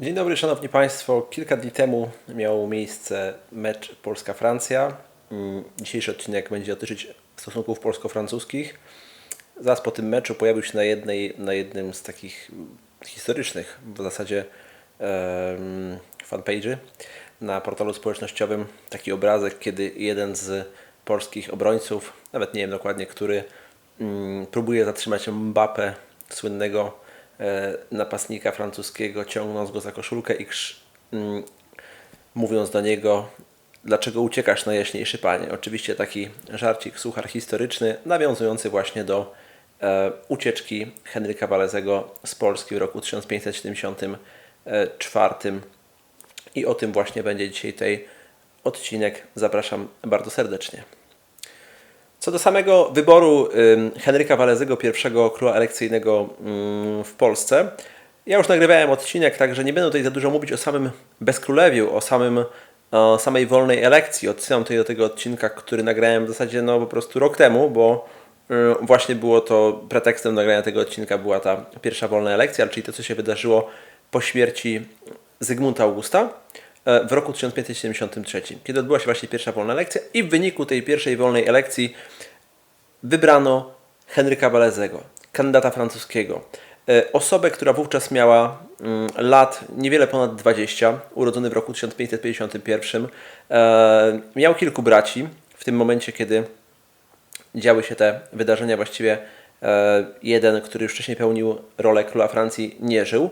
Dzień dobry, Szanowni Państwo. Kilka dni temu miał miejsce mecz Polska-Francja. Mm, Dzisiejszy odcinek będzie dotyczyć stosunków polsko-francuskich. Zaraz po tym meczu pojawił się na, jednej, na jednym z takich historycznych w zasadzie um, fanpage'y na portalu społecznościowym taki obrazek, kiedy jeden z polskich obrońców, nawet nie wiem dokładnie który, mm, próbuje zatrzymać Mbappé, słynnego napastnika francuskiego, ciągnąc go za koszulkę i mm, mówiąc do niego, dlaczego uciekasz najjaśniejszy panie. Oczywiście taki żarcik, suchar historyczny, nawiązujący właśnie do e, ucieczki Henryka Walezego z Polski w roku 1574 i o tym właśnie będzie dzisiaj tej odcinek. Zapraszam bardzo serdecznie. Co do samego wyboru Henryka Walezego, pierwszego króla elekcyjnego w Polsce, ja już nagrywałem odcinek, także nie będę tutaj za dużo mówić o samym bezkrólewiu, o samym o samej wolnej elekcji. Odsyłam tutaj do tego odcinka, który nagrałem w zasadzie no, po prostu rok temu, bo właśnie było to pretekstem nagrania tego odcinka była ta pierwsza wolna elekcja, czyli to, co się wydarzyło po śmierci Zygmunta Augusta w roku 1573, kiedy odbyła się właśnie pierwsza wolna elekcja i w wyniku tej pierwszej wolnej elekcji wybrano Henryka Walezego, kandydata francuskiego. E, Osobę, która wówczas miała mm, lat niewiele ponad 20, urodzony w roku 1551. E, Miał kilku braci. W tym momencie, kiedy działy się te wydarzenia, właściwie e, jeden, który już wcześniej pełnił rolę króla Francji, nie żył.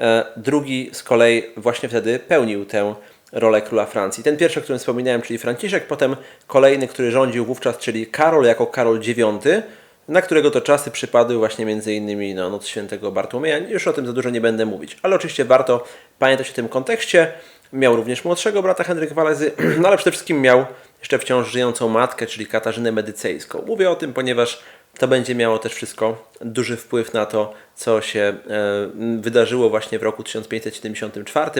E, Drugi z kolei właśnie wtedy pełnił tę rolę króla Francji. Ten pierwszy, o którym wspominałem, czyli Franciszek, potem kolejny, który rządził wówczas, czyli Karol jako Karol IX, na którego to czasy przypadły właśnie między innymi no, noc świętego Bartłomieja. Już o tym za dużo nie będę mówić, ale oczywiście warto pamiętać o tym kontekście. Miał również młodszego brata Henryk Walezy, no ale przede wszystkim miał jeszcze wciąż żyjącą matkę, czyli Katarzynę Medycejską. Mówię o tym, ponieważ to będzie miało też wszystko duży wpływ na to, co się e, wydarzyło właśnie w roku 1574,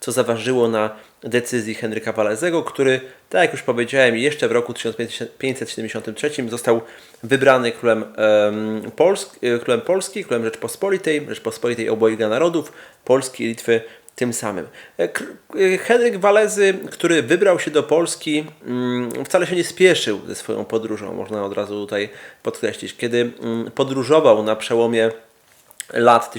co zaważyło na decyzji Henryka Walezego, który, tak jak już powiedziałem, jeszcze w roku 1573 został wybrany królem, em, Polsk, e, królem Polski, królem Rzeczpospolitej, Rzeczpospolitej obojga narodów, Polski i Litwy tym samym. E, e, Henryk Walezy, który wybrał się do Polski, mm, wcale się nie spieszył ze swoją podróżą, można od razu tutaj podkreślić. Kiedy mm, podróżował na przełomie lat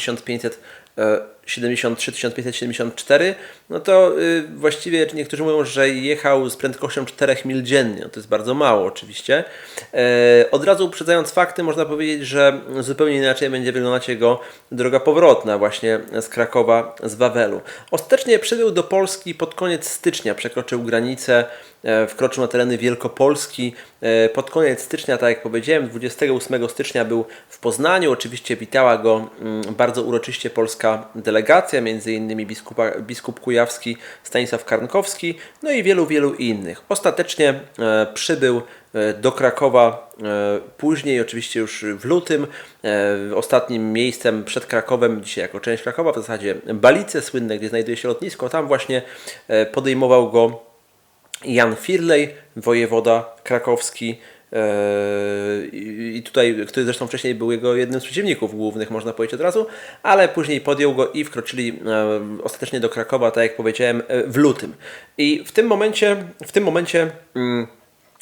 1573-1574, no to y, właściwie niektórzy mówią, że jechał z prędkością 4 mil dziennie. To jest bardzo mało oczywiście. E, Od razu uprzedzając fakty, można powiedzieć, że zupełnie inaczej będzie wyglądać jego droga powrotna właśnie z Krakowa, z Wawelu. Ostatecznie przybył do Polski pod koniec stycznia, przekroczył granicę, e, wkroczył na tereny Wielkopolski. E, Pod koniec stycznia, tak jak powiedziałem, 28 stycznia był w Poznaniu. Oczywiście witała go mm, bardzo uroczyście polska delegacja, między innymi biskupa, biskup Kujawski, Stanisław Karnkowski, no i wielu, wielu innych. Ostatecznie e, przybył e, do Krakowa e, później, oczywiście już w lutym. Ostatnim miejscem przed Krakowem, dzisiaj jako część Krakowa, w zasadzie Balice słynne, gdzie znajduje się lotnisko. Tam właśnie podejmował go Jan Firlej, wojewoda krakowski. E, I tutaj, który zresztą wcześniej był jego jednym z przeciwników głównych, można powiedzieć od razu, ale później podjął go i wkroczyli e, ostatecznie do Krakowa, tak jak powiedziałem, e, w lutym. I w tym momencie, w tym momencie. Mm,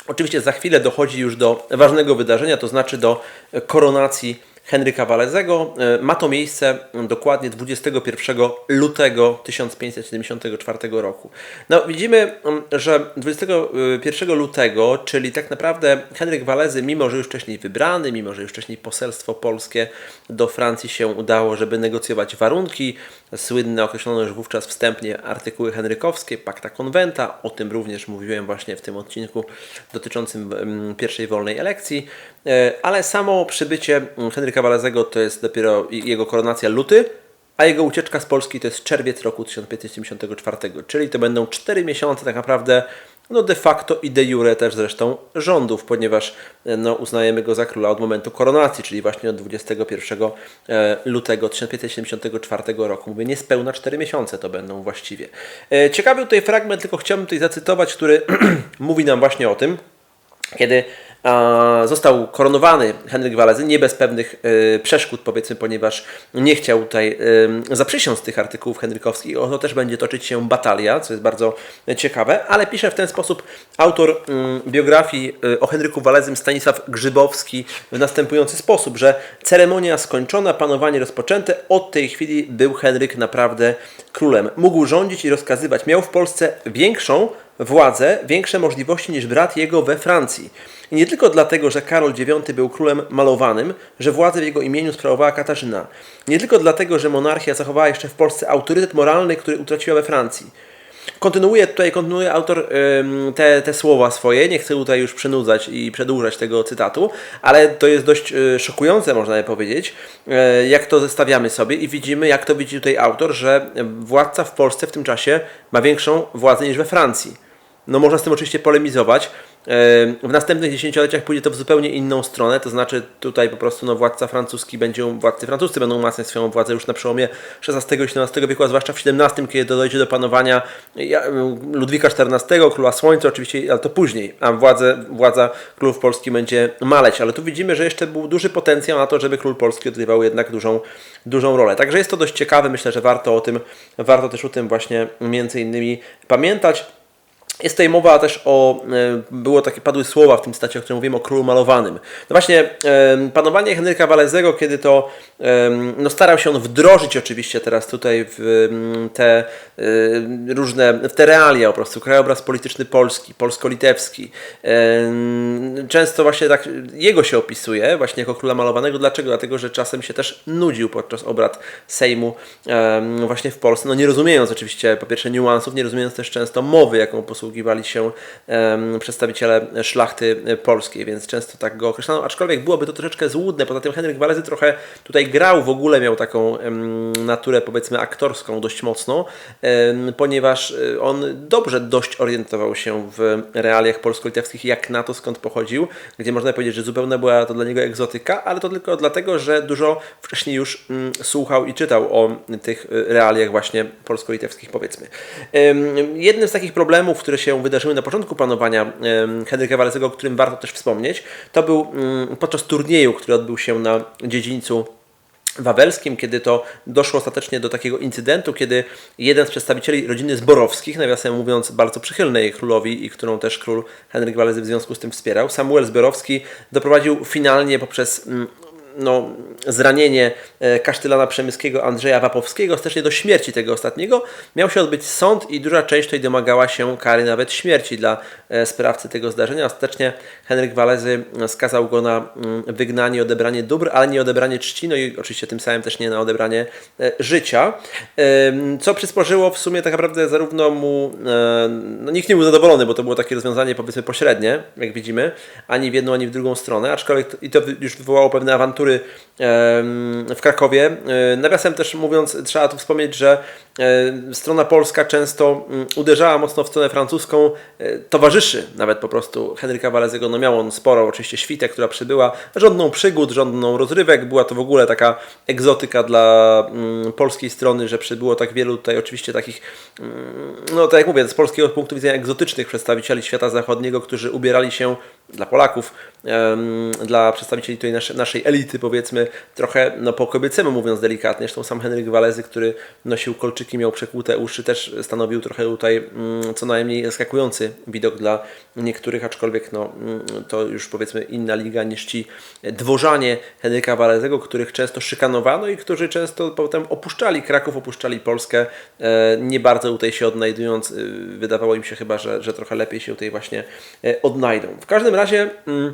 Oczywiście za chwilę dochodzi już do ważnego wydarzenia, to znaczy do koronacji Henryka Walezego. E, Ma to miejsce dokładnie 21 lutego 1574 roku. No, widzimy, mm, że 21 lutego, czyli tak naprawdę Henryk Walezy, mimo że już wcześniej wybrany, mimo że już wcześniej poselstwo polskie do Francji się udało, żeby negocjować warunki, słynne określono już wówczas wstępnie artykuły henrykowskie, pakta konwenta, o tym również mówiłem właśnie w tym odcinku dotyczącym mm, pierwszej wolnej elekcji, E, ale samo przybycie mm, Henryka to jest dopiero jego koronacja luty, a jego ucieczka z Polski to jest czerwiec roku 1574, czyli to będą 4 miesiące tak naprawdę no de facto i de jure też zresztą rządów, ponieważ e, no, uznajemy go za króla od momentu koronacji, czyli właśnie od 21 e, lutego 1574 roku. Mówię, niespełna 4 miesiące to będą właściwie. E, Ciekawy tutaj fragment, tylko chciałbym tutaj zacytować, który mówi nam właśnie o tym, kiedy został koronowany Henryk Walezy, nie bez pewnych e, przeszkód powiedzmy, ponieważ nie chciał tutaj e, zaprzysiąc tych artykułów henrykowskich. O to też będzie toczyć się batalia, co jest bardzo ciekawe, ale pisze w ten sposób autor mm, biografii o Henryku Walezym Stanisław Grzybowski w następujący sposób, że ceremonia skończona, panowanie rozpoczęte, od tej chwili był Henryk naprawdę królem. Mógł rządzić i rozkazywać. Miał w Polsce większą władzę, większe możliwości niż brat jego we Francji. I nie tylko dlatego, że Karol IX był królem malowanym, że władzę w jego imieniu sprawowała Katarzyna. Nie tylko dlatego, że monarchia zachowała jeszcze w Polsce autorytet moralny, który utraciła we Francji. Kontynuuje tutaj, kontynuuje autor te, te słowa swoje, nie chcę tutaj już przynudzać i przedłużać tego cytatu, ale to jest dość y, szokujące, można by powiedzieć, y, jak to zestawiamy sobie i widzimy, jak to widzi tutaj autor, że władca w Polsce w tym czasie ma większą władzę niż we Francji. No można z tym oczywiście polemizować. W następnych dziesięcioleciach pójdzie to w zupełnie inną stronę, to znaczy tutaj po prostu no, władca francuski będzie, władcy francuscy będą umacniać swoją władzę już na przełomie XVI i XVII wieku, a zwłaszcza w XVII, kiedy dojdzie do panowania Ludwika XIV, Króla Słońca oczywiście, ale to później, a władza królów Polski będzie maleć, ale tu widzimy, że jeszcze był duży potencjał na to, żeby król polski odgrywał jednak dużą, dużą rolę. Także jest to dość ciekawe, myślę, że warto o tym, warto też o tym właśnie między innymi pamiętać. Jest tutaj mowa też o, e, było takie, padły słowa w tym stacie, o którym mówimy, o królu malowanym. No właśnie, panowanie Henryka Walezego, kiedy to no starał się on wdrożyć oczywiście teraz tutaj w te e, różne, w te realia po prostu, krajobraz polityczny polski, polsko-litewski. Często właśnie tak jego się opisuje, właśnie jako króla malowanego. Dlaczego? Dlatego, że czasem się też nudził podczas obrad Sejmu właśnie w Polsce, no nie rozumiejąc oczywiście po pierwsze niuansów, nie rozumiejąc też często mowy, jaką posługuje posługiwali się przedstawiciele szlachty polskiej, więc często tak go określano, aczkolwiek byłoby to troszeczkę złudne. Poza tym Henryk Walezy trochę tutaj grał, w ogóle miał taką naturę powiedzmy aktorską dość mocno, um, ponieważ e, on dobrze dość orientował się w realiach polsko-litewskich, jak na to skąd pochodził, gdzie można powiedzieć, że zupełnie była to dla niego egzotyka, ale to tylko dlatego, że dużo wcześniej już um, słuchał i czytał o tych e, realiach właśnie polsko-litewskich powiedzmy. Jednym z takich problemów, które się wydarzyły na początku panowania Henryka Walesego, o którym warto też wspomnieć, to był mm, podczas turnieju, który odbył się na dziedzińcu wawelskim, kiedy to doszło ostatecznie do takiego incydentu, kiedy jeden z przedstawicieli rodziny Zborowskich, nawiasem mówiąc bardzo przychylnej królowi i którą też król Henryk Walezy w związku z tym wspierał, Samuel Zborowski doprowadził finalnie poprzez mm, no, zranienie e, kasztylana przemyskiego Andrzeja Wapowskiego, ostatecznie do śmierci tego ostatniego, miał się odbyć sąd i duża część tutaj domagała się kary nawet śmierci dla e, sprawcy tego zdarzenia. Ostatecznie Henryk Walezy skazał go na mm, wygnanie, odebranie dóbr, ale nie odebranie czci, no i oczywiście tym samym też nie na odebranie e, życia, co przysporzyło w sumie tak naprawdę zarówno mu, no nikt nie był zadowolony, bo to było takie rozwiązanie powiedzmy pośrednie, jak widzimy, ani w jedną, ani w drugą stronę, aczkolwiek i to już wywołało pewne awantury w Krakowie. E, nawiasem też mówiąc, trzeba tu wspomnieć, że strona polska często mm, uderzała mocno w stronę francuską. E, towarzyszy nawet po prostu Henryka Walezego. No miał on sporo oczywiście świtę, która przybyła, żądną przygód, żądną rozrywek. Była to w ogóle taka egzotyka dla mm, polskiej strony, że przybyło tak wielu tutaj oczywiście takich, mm, no tak jak mówię, z polskiego punktu widzenia egzotycznych przedstawicieli świata zachodniego, którzy ubierali się dla Polaków, dla przedstawicieli tutaj naszej, naszej elity, powiedzmy, trochę no, po kobiecemu mówiąc delikatnie. Zresztą sam Henryk Walezy, który nosił kolczyki, miał przekłute uszy, też stanowił trochę tutaj mm, co najmniej zaskakujący widok dla niektórych, aczkolwiek no, mm, to już powiedzmy inna liga niż ci dworzanie Henryka Walezego, których często szykanowano i którzy często potem opuszczali Kraków, opuszczali Polskę, e, nie bardzo tutaj się odnajdując. Y, wydawało im się chyba, że, że trochę lepiej się tutaj właśnie e, odnajdą. W każdym razie. Mm,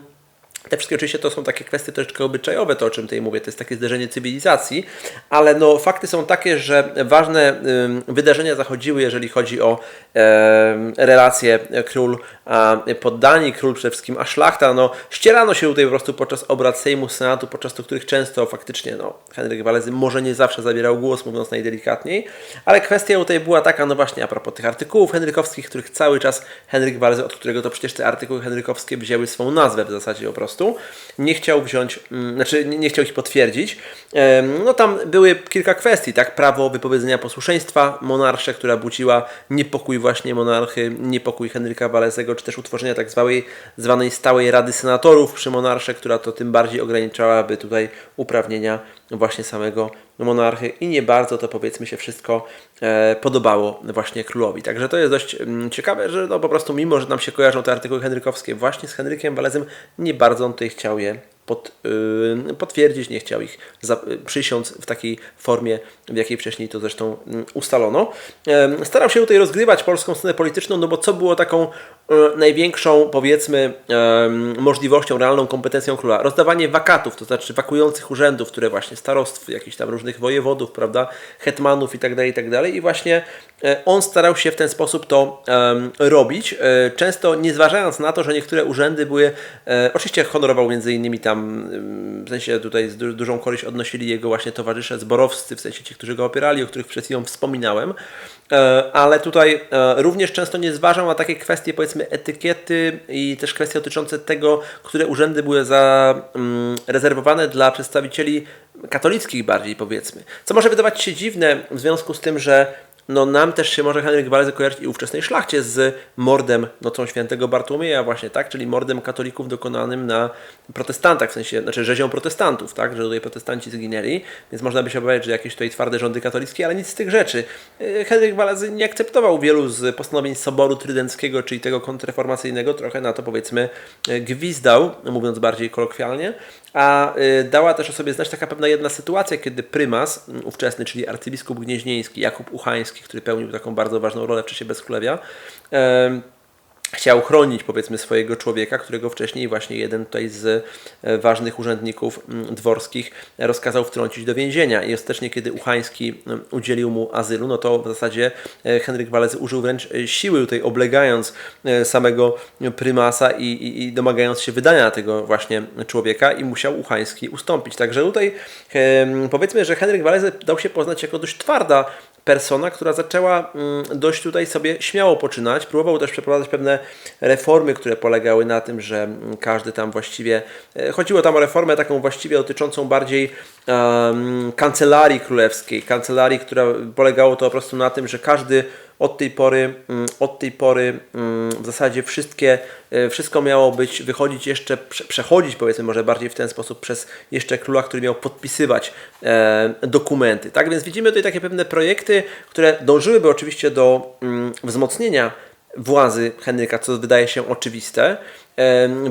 te wszystkie oczywiście to są takie kwestie troszeczkę obyczajowe, to o czym tutaj mówię, to jest takie zderzenie cywilizacji, ale no fakty są takie, że ważne wydarzenia zachodziły, jeżeli chodzi o relacje król poddani, król przede wszystkim, a szlachta, no ścierano się tutaj po prostu podczas obrad Sejmu, Senatu, podczas których często faktycznie, no Henryk Walezy może nie zawsze zabierał głos, mówiąc najdelikatniej, ale kwestia tutaj była taka, no właśnie a propos tych artykułów henrykowskich, których cały czas Henryk Walezy, od którego to przecież te artykuły henrykowskie wzięły swą nazwę w zasadzie po prostu. Nie chciał wziąć, mm, znaczy nie chciał ich potwierdzić. No tam były kilka kwestii, tak? Prawo wypowiedzenia posłuszeństwa monarsze, która budziła niepokój właśnie monarchy, niepokój Henryka Walesego, czy też utworzenia tak zwanej, zwanej stałej Rady Senatorów przy monarsze, która to tym bardziej ograniczałaby tutaj uprawnienia właśnie samego monarchy i nie bardzo to powiedzmy się wszystko e, podobało właśnie królowi. Także to jest dość mm, ciekawe, że no po prostu mimo, że nam się kojarzą te artykuły henrykowskie właśnie z Henrykiem Walezem, nie bardzo on tutaj chciał je pod, y, potwierdzić, nie chciał ich za, przysiąc w takiej formie, w jakiej wcześniej to zresztą mm, ustalono. Em, Starał się tutaj rozgrywać polską scenę polityczną, no bo co było taką y, największą, powiedzmy, możliwością, realną kompetencją króla? Rozdawanie wakatów, to znaczy wakujących urzędów, które właśnie starostw, jakichś tam różnych wojewodów, prawda, hetmanów i tak dalej, i tak. I właśnie e, on starał się w ten sposób to robić, e, często nie zważając na to, że niektóre urzędy były, e, oczywiście honorował między innymi tam, em, w sensie tutaj z du- dużą korzyść odnosili jego właśnie towarzysze zborowscy, w sensie ci, którzy go opierali, o których przed chwilą wspominałem, E, ale tutaj e, również często nie zważał na takie kwestie powiedzmy etykiety i też kwestie dotyczące tego, które urzędy były za, mm, dla przedstawicieli katolickich bardziej powiedzmy. Co może wydawać się dziwne w związku z tym, że no nam też się może Henryk Walezy kojarzyć i ówczesnej szlachcie z mordem nocą świętego Bartłomieja właśnie, tak? Czyli mordem katolików dokonanym na protestantach, w sensie, znaczy rzezią protestantów, tak? Że tutaj protestanci zginęli, więc można by się obawiać, że jakieś tutaj twarde rządy katolickie, ale nic z tych rzeczy. E, Henryk Walezy nie akceptował wielu z postanowień Soboru Trydenckiego, czyli tego kontrreformacyjnego, trochę na to powiedzmy e, gwizdał, mówiąc bardziej kolokwialnie, a y, dała też o sobie znać taka pewna jedna sytuacja, kiedy prymas ówczesny, czyli arcybiskup gnieźnieński, Jakub Uchański, który pełnił taką bardzo ważną rolę w czasie bezkrólewia, chciał chronić powiedzmy swojego człowieka, którego wcześniej właśnie jeden tutaj z e, ważnych urzędników dworskich rozkazał wtrącić do więzienia i ostatecznie kiedy Uchański udzielił mu azylu, no to w zasadzie e, Henryk Walezy użył wręcz siły tutaj oblegając e, samego prymasa i, i, i domagając się wydania tego właśnie człowieka i musiał Uchański ustąpić. Także tutaj powiedzmy, że Henryk Walezy dał się poznać jako dość twarda persona, która zaczęła mm, dość tutaj sobie śmiało poczynać. Próbował też przeprowadzać pewne reformy, które polegały na tym, że mm, każdy tam właściwie. e, Chodziło tam o reformę taką właściwie dotyczącą bardziej em, kancelarii królewskiej. Kancelarii, która polegało to po prostu na tym, że każdy od tej pory, mm, od tej pory mm, w zasadzie wszystkie, e, wszystko miało być, wychodzić jeszcze, prze- przechodzić powiedzmy może bardziej w ten sposób przez jeszcze króla, który miał podpisywać e, dokumenty. Tak więc widzimy tutaj takie pewne projekty, które dążyłyby oczywiście do mm, wzmocnienia władzy Henryka, co wydaje się oczywiste.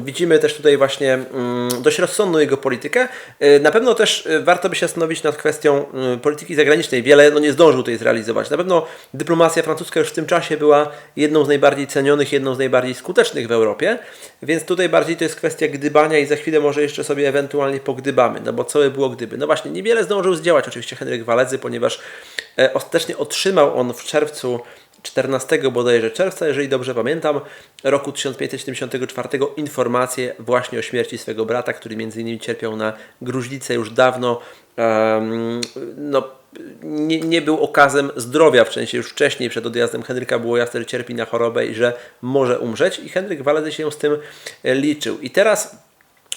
Widzimy też tutaj właśnie mm, dość rozsądną jego politykę. E, Na pewno też e, warto by się zastanowić nad kwestią mm, polityki zagranicznej. Wiele no, nie zdążył tutaj zrealizować. Na pewno dyplomacja francuska już w tym czasie była jedną z najbardziej cenionych, jedną z najbardziej skutecznych w Europie, więc tutaj bardziej to jest kwestia gdybania i za chwilę może jeszcze sobie ewentualnie pogdybamy, no bo co by było gdyby. No właśnie, niewiele zdążył zdziałać oczywiście Henryk Walezy, ponieważ e, ostatecznie otrzymał on w czerwcu 14 bodajże czerwca, jeżeli dobrze pamiętam, roku 1574 informację właśnie o śmierci swego brata, który między innymi cierpiał na gruźlicę już dawno. em, no, nie, nie był okazem zdrowia, w sensie już wcześniej przed odjazdem Henryka było jasne, że cierpi na chorobę i że może umrzeć i Henryk Walezy się z tym liczył. I teraz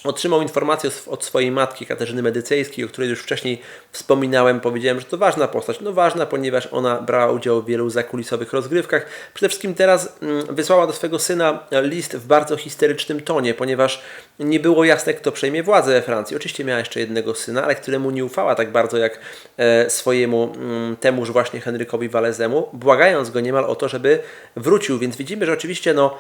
otrzymał informację od- swojej matki Katarzyny Medycejskiej, o której już wcześniej wspominałem, powiedziałem, że to ważna postać. No ważna, ponieważ ona brała udział w wielu zakulisowych rozgrywkach. Przede wszystkim teraz mm, wysłała do swojego syna list w bardzo histerycznym tonie, ponieważ nie było jasne, kto przejmie władzę we Francji. Oczywiście miała jeszcze jednego syna, ale któremu nie ufała tak bardzo jak e, swojemu mm, temuż właśnie Henrykowi Walezemu, błagając go niemal o to, żeby wrócił. Więc widzimy, że oczywiście no,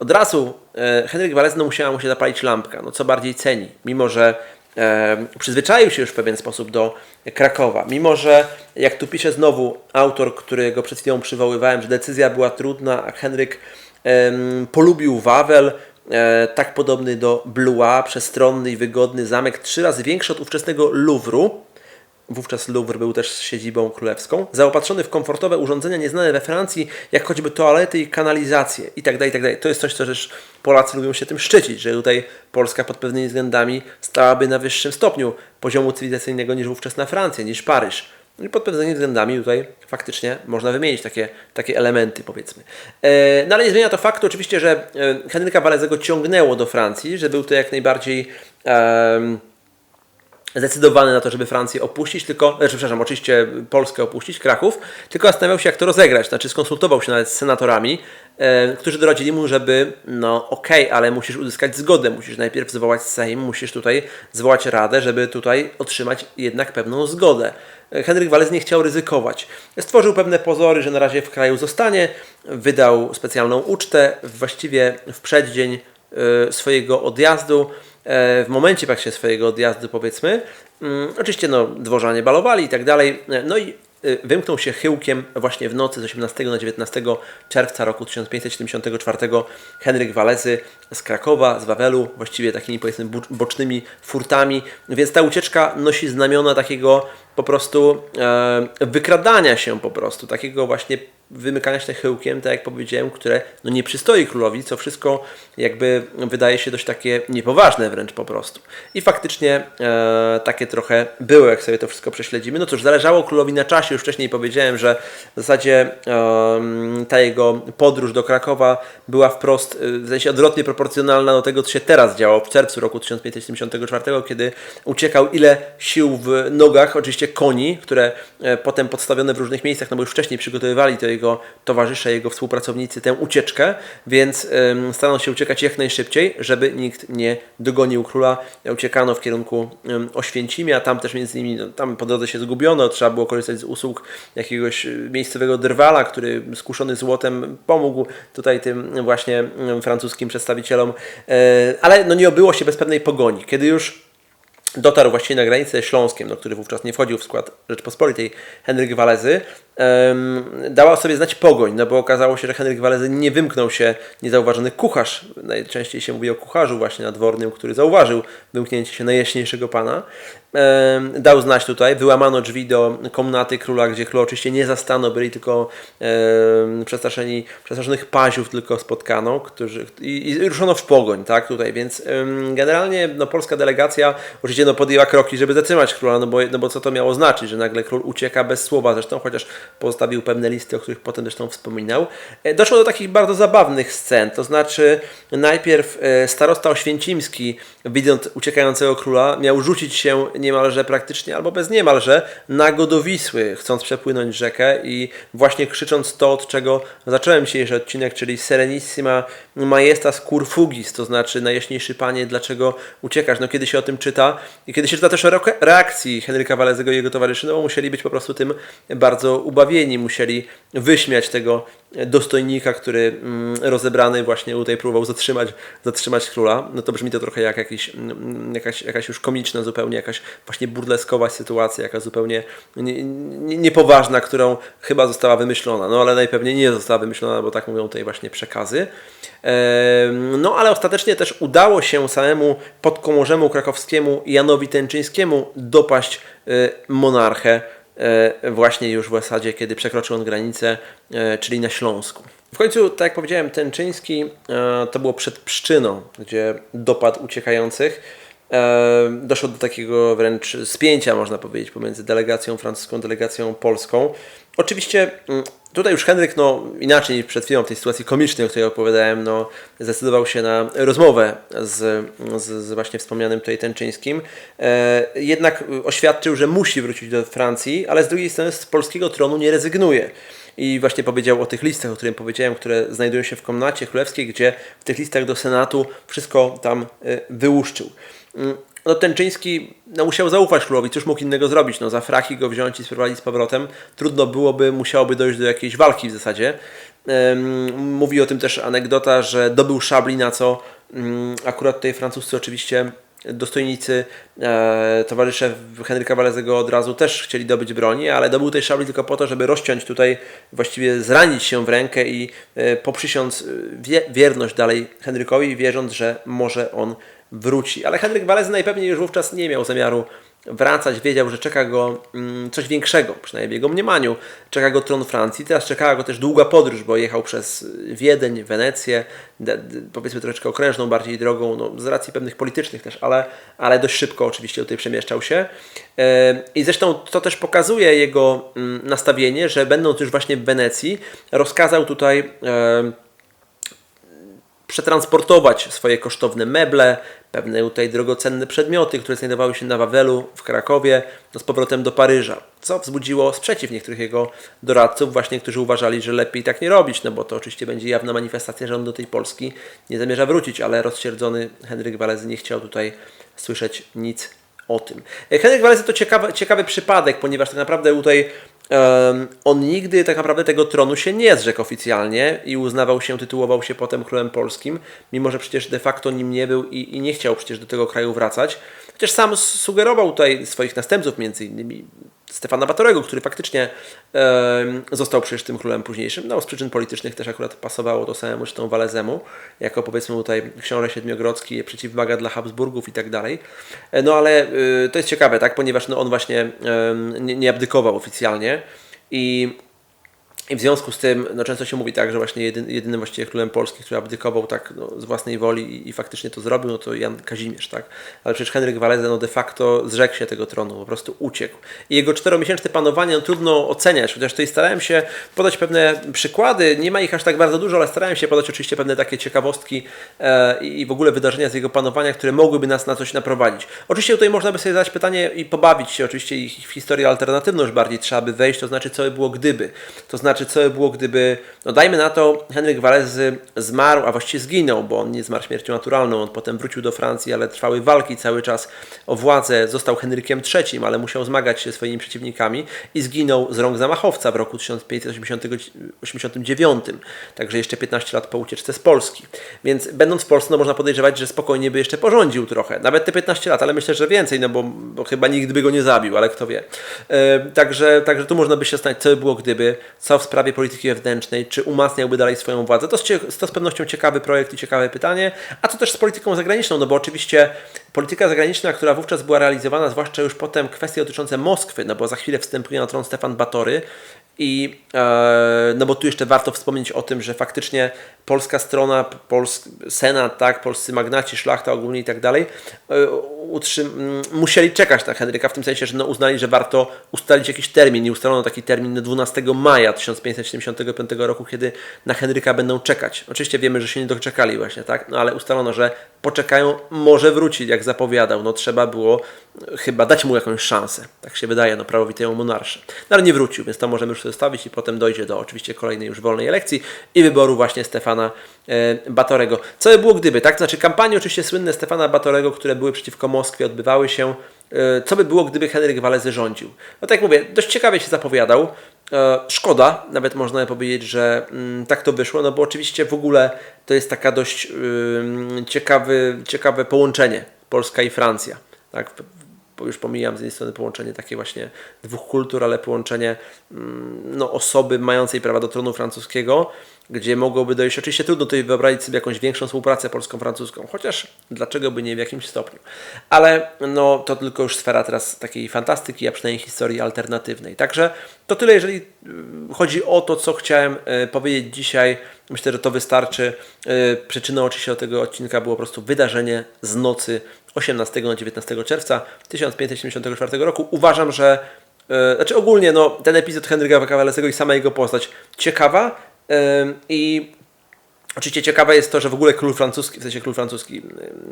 od razu e, Henryk Walezy no, musiała mu się zapalić lampka, no co bardziej ceni, mimo że e, przyzwyczaił się już w pewien sposób do Krakowa, mimo że jak tu pisze znowu autor, którego przed chwilą przywoływałem, że decyzja była trudna, a Henryk em, polubił Wawel, e, tak podobny do Blois, przestronny i wygodny zamek, trzy razy większy od ówczesnego Louvru, Wówczas Louvre był też siedzibą królewską. Zaopatrzony w komfortowe urządzenia nieznane we Francji, jak choćby toalety i kanalizacje itd. itd. To jest coś, co też Polacy lubią się tym szczycić, że tutaj Polska pod pewnymi względami stałaby na wyższym stopniu poziomu cywilizacyjnego niż ówczesna Francja, niż Paryż. I pod pewnymi względami tutaj faktycznie można wymienić takie, takie elementy, powiedzmy. E, no ale nie zmienia to faktu oczywiście, że e, Henryka Walezego ciągnęło do Francji, że był to jak najbardziej em, zdecydowany na to, żeby Francję opuścić, tylko, znaczy, przepraszam, oczywiście Polskę opuścić, Kraków, tylko zastanawiał się, jak to rozegrać. Znaczy, skonsultował się nawet z senatorami, e, którzy doradzili mu, żeby, no okej, ale musisz uzyskać zgodę, musisz najpierw zwołać Sejm, musisz tutaj zwołać Radę, żeby tutaj otrzymać jednak pewną zgodę. E, Henryk Walez nie chciał ryzykować. Stworzył pewne pozory, że na razie w kraju zostanie, wydał specjalną ucztę, właściwie w przeddzień e, swojego odjazdu, w momencie praktycznie swojego odjazdu powiedzmy. Mm, Oczywiście no, dworzanie balowali i tak dalej. E, No i e, wymknął się chyłkiem właśnie w nocy z 18 na 19 czerwca roku 1574 Henryk Walezy z Krakowa, z Wawelu, właściwie takimi powiedzmy bocznymi furtami, więc ta ucieczka nosi znamiona takiego po prostu e, wykradania się po prostu, takiego właśnie wymykania się chyłkiem, tak jak powiedziałem, które no nie przystoi królowi, co wszystko jakby wydaje się dość takie niepoważne wręcz po prostu. I faktycznie e, takie trochę było, jak sobie to wszystko prześledzimy. No cóż, zależało królowi na czasie, już wcześniej powiedziałem, że w zasadzie em, ta jego podróż do Krakowa była wprost, y, w sensie odwrotnie proporcjonalna do tego, co się teraz działo w czerwcu roku 1574, kiedy uciekał ile sił w nogach, oczywiście koni, które e, potem podstawione w różnych miejscach, no bo już wcześniej przygotowywali to jego towarzysze, jego współpracownicy tę ucieczkę, więc em, starano się uciekać jak najszybciej, żeby nikt nie dogonił króla. Uciekano w kierunku Oświęcimia, tam też między innymi, no, tam po drodze się zgubiono, trzeba było korzystać z usług jakiegoś y, miejscowego drwala, który skuszony złotem pomógł tutaj tym właśnie francuskim przedstawicielom, E, ale no nie obyło się bez pewnej pogoni. Kiedy już dotarł właściwie na granicę Śląskiem, no, który wówczas nie wchodził w skład Rzeczpospolitej, Henryk Walezy, em, dała sobie znać pogoń, no bo okazało się, że Henryk Walezy nie wymknął się niezauważony kucharz, najczęściej się mówi o kucharzu właśnie nadwornym, który zauważył wymknięcie się najjaśniejszego pana, dał znać tutaj, wyłamano drzwi do komnaty króla, gdzie król oczywiście nie zastano, byli tylko em, przestraszeni, przestraszonych paziów tylko spotkano, którzy, i, i ruszono w pogoń, tak, tutaj, więc generalnie no, polska delegacja oczywiście no, podjęła kroki, żeby zatrzymać króla, no bo, no bo co to miało znaczyć, że nagle król ucieka bez słowa, zresztą chociaż pozostawił pewne listy, o których potem zresztą wspominał. E, Doszło do takich bardzo zabawnych scen, to znaczy najpierw e, starosta oświęcimski, widząc uciekającego króla, miał rzucić się niemalże praktycznie, albo bez niemalże, na do Wisły, chcąc przepłynąć rzekę i właśnie krzycząc to, od czego zacząłem dzisiejszy odcinek, czyli Serenissima Majestas Curfugis, to znaczy najjaśniejszy panie, dlaczego uciekasz? No kiedy się o tym czyta i kiedy się czyta też o re- reakcji Henryka Walezego i jego towarzyszy, no bo musieli być po prostu tym bardzo ubawieni, musieli wyśmiać tego dostojnika, który mm, rozebrany właśnie tutaj próbował zatrzymać, zatrzymać króla. No to brzmi to trochę jak jakiś, mm, jakaś, jakaś już komiczna zupełnie, jakaś właśnie burleskowa sytuacja, jaka zupełnie nie, nie, niepoważna, którą chyba została wymyślona, no ale najpewniej nie została wymyślona, bo tak mówią tutaj właśnie przekazy. No ale ostatecznie też udało się samemu podkomorzemu krakowskiemu Janowi Tęczyńskiemu dopaść y, monarchę właśnie już w zasadzie, kiedy przekroczył on granicę, e, czyli na Śląsku. W końcu, tak jak powiedziałem, Tęczyński e, to było przed Pszczyną, gdzie dopadł uciekających. Doszło do takiego wręcz spięcia, można powiedzieć, pomiędzy delegacją francuską, delegacją polską. Oczywiście mm, tutaj już Henryk, no inaczej niż przed chwilą w tej sytuacji komicznej, o której opowiadałem, no zdecydował się na rozmowę z, z, z właśnie wspomnianym tutaj Tęczyńskim. E, jednak oświadczył, że musi wrócić do Francji, ale z drugiej strony z polskiego tronu nie rezygnuje. I właśnie powiedział o tych listach, o którym powiedziałem, które znajdują się w komnacie królewskiej, gdzie w tych listach do Senatu wszystko tam e, wyłuszczył. Mm, No Tęczyński no, musiał zaufać królowi, cóż mógł innego zrobić? No, za fraki go wziąć i sprowadzić z powrotem. Trudno byłoby, musiałoby dojść do jakiejś walki w zasadzie. Mówi o tym też anegdota, że dobył szabli, na co mm, akurat tutaj francuscy oczywiście dostojnicy, e, towarzysze Henryka Walezego od razu też chcieli dobyć broni, ale dobył tej szabli tylko po to, żeby rozciąć tutaj, właściwie zranić się w rękę i e, poprzysiąc e, wie, wierność dalej Henrykowi, wierząc, że może on wróci. Ale Henryk Walezy najpewniej już wówczas nie miał zamiaru wracać, wiedział, że czeka go mm, coś większego, przynajmniej w jego mniemaniu. Czeka go tron Francji, teraz czekała go też długa podróż, bo jechał przez Wiedeń, Wenecję, powiedzmy troszeczkę okrężną bardziej drogą, no, z racji pewnych politycznych też, ale, ale dość szybko oczywiście tutaj przemieszczał się. E, I zresztą to też pokazuje jego mm, nastawienie, że będąc już właśnie w Wenecji, rozkazał tutaj e, przetransportować swoje kosztowne meble, pewne tutaj drogocenne przedmioty, które znajdowały się na Wawelu w Krakowie, no z powrotem do Paryża, co wzbudziło sprzeciw niektórych jego doradców, właśnie którzy uważali, że lepiej tak nie robić, no bo to oczywiście będzie jawna manifestacja, że on do tej Polski nie zamierza wrócić, ale rozsierdzony Henryk Walezy nie chciał tutaj słyszeć nic o tym. E, Henryk Walezy to ciekawy, ciekawy przypadek, ponieważ tak naprawdę tutaj on nigdy tak naprawdę tego tronu się nie zrzekł oficjalnie i uznawał się, tytułował się potem królem polskim, mimo że przecież de facto nim nie był i, i nie chciał przecież do tego kraju wracać. Chociaż sam sugerował tutaj swoich następców, między innymi Stefana Batorego, który faktycznie em, został przecież tym królem późniejszym. No, z przyczyn politycznych też akurat pasowało to samemu zresztą Walezemu, jako powiedzmy tutaj książę Siedmiogrodzki, przeciwwaga dla Habsburgów i tak dalej. E, No ale y, to jest ciekawe, tak, ponieważ no, on właśnie em, nie, nie abdykował oficjalnie i i w związku z tym, no często się mówi tak, że właśnie jedyn, jedynym właściwie królem Polski, który abdykował tak no, z własnej woli i, i faktycznie to zrobił, no to Jan Kazimierz, tak? Ale przecież Henryk Waleza no de facto zrzekł się tego tronu, po prostu uciekł. I jego czteromiesięczne panowanie no, trudno oceniać, chociaż tutaj starałem się podać pewne przykłady, nie ma ich aż tak bardzo dużo, ale starałem się podać oczywiście pewne takie ciekawostki e, i w ogóle wydarzenia z jego panowania, które mogłyby nas na coś naprowadzić. Oczywiście tutaj można by sobie zadać pytanie i pobawić się oczywiście ich w historię alternatywną już bardziej trzeba by wejść, to znaczy co by było gdyby. To znaczy co by było gdyby, no dajmy na to, Henryk Walezy zmarł, a właściwie zginął, bo on nie zmarł śmiercią naturalną, on potem wrócił do Francji, ale trwały walki cały czas o władzę, został Henrykiem III, ale musiał zmagać się swoimi przeciwnikami i zginął z rąk zamachowca w roku 1589, także jeszcze 15 lat po ucieczce z Polski. Więc będąc w Polsce, no można podejrzewać, że spokojnie by jeszcze porządził trochę, nawet te 15 lat, ale myślę, że więcej, no bo, bo chyba nigdy by go nie zabił, ale kto wie. E, także, także tu można by się zastanawiać, co by było gdyby, co w sprawie polityki wewnętrznej, czy umacniałby dalej swoją władzę. To, to z pewnością ciekawy projekt i ciekawe pytanie, a co też z polityką zagraniczną, no bo oczywiście polityka zagraniczna, która wówczas była realizowana, zwłaszcza już potem kwestie dotyczące Moskwy, no bo za chwilę wstępuje na tron Stefan Batory i e, no bo tu jeszcze warto wspomnieć o tym, że faktycznie polska strona, Pols Senat, tak, polscy magnaci, szlachta ogólnie i tak dalej, e, utrzym- m, musieli czekać na Henryka w tym sensie, że no uznali, że warto ustalić jakiś termin i ustalono taki termin na 12 maja 1575 roku, kiedy na Henryka będą czekać. Oczywiście wiemy, że się nie doczekali właśnie, tak, no ale ustalono, że poczekają, może wrócić, jak zapowiadał. No trzeba było e, chyba dać mu jakąś szansę. Tak się wydaje, no prawowitemu monarsze. No ale nie wrócił, więc to możemy już zostawić i potem dojdzie do oczywiście kolejnej już wolnej elekcji i wyboru właśnie Stefana e, Batorego. Co by było gdyby, tak? Znaczy kampanie oczywiście słynne Stefana Batorego, które były przeciwko Moskwie, odbywały się. E, co by było, gdyby Henryk Walezy rządził? No tak jak mówię, dość ciekawie się zapowiadał. E, Szkoda, nawet można powiedzieć, że mm, tak to wyszło, no bo oczywiście w ogóle to jest taka dość ciekawy, ciekawe połączenie Polska i Francja. Tak, już pomijam z jednej strony połączenie takie właśnie dwóch kultur, ale połączenie mm, no, osoby mającej prawa do tronu francuskiego, gdzie mogłoby dojść, oczywiście trudno tutaj wyobrazić sobie jakąś większą współpracę polsko-francuską, chociaż dlaczego by nie w jakimś stopniu. Ale no, to tylko już sfera teraz takiej fantastyki, a przynajmniej historii alternatywnej. Także to tyle, jeżeli y, chodzi o to, co chciałem y, powiedzieć dzisiaj. Myślę, że to wystarczy. Y, Przyczyną oczywiście tego odcinka było po prostu wydarzenie z nocy 18 na 19 czerwca 1574 roku. Uważam, że e, znaczy ogólnie no, ten epizod Henryka Kawalesego i sama jego postać ciekawa e, i Oczywiście ciekawe jest to, że w ogóle król francuski, w sensie król francuski,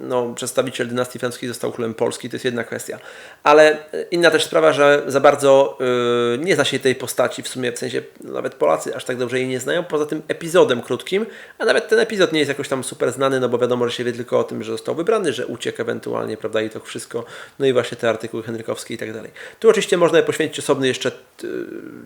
no, przedstawiciel dynastii francuskiej został królem Polski, to jest jedna kwestia. Ale inna też sprawa, że za bardzo yy, nie zna się tej postaci, w sumie w sensie nawet Polacy aż tak dobrze jej nie znają, poza tym epizodem krótkim, a nawet ten epizod nie jest jakoś tam super znany, no bo wiadomo, że się wie tylko o tym, że został wybrany, że uciekł ewentualnie, prawda, i to wszystko, no i właśnie te artykuły henrykowskie i tak dalej. Tu oczywiście można poświęcić osobny jeszcze, yy,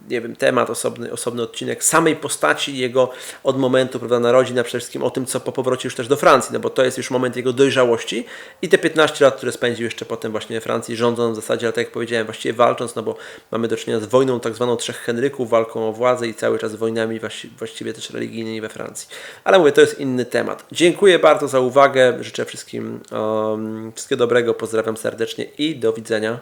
nie wiem, temat, osobny, osobny odcinek samej postaci, jego od momentu, prawda, narodzin, a przede wszystkim o tym, co po powrocie już też do Francji, no bo to jest już moment jego dojrzałości i te 15 lat, które spędził jeszcze potem właśnie we Francji, rządząc w zasadzie, ale tak jak powiedziałem, właściwie walcząc, no bo mamy do czynienia z wojną tak zwaną Trzech Henryków, walką o władzę i cały czas wojnami właści- właściwie też religijnymi we Francji. Ale mówię, to jest inny temat. Dziękuję bardzo za uwagę, życzę wszystkim um, wszystkiego dobrego, pozdrawiam serdecznie i do widzenia.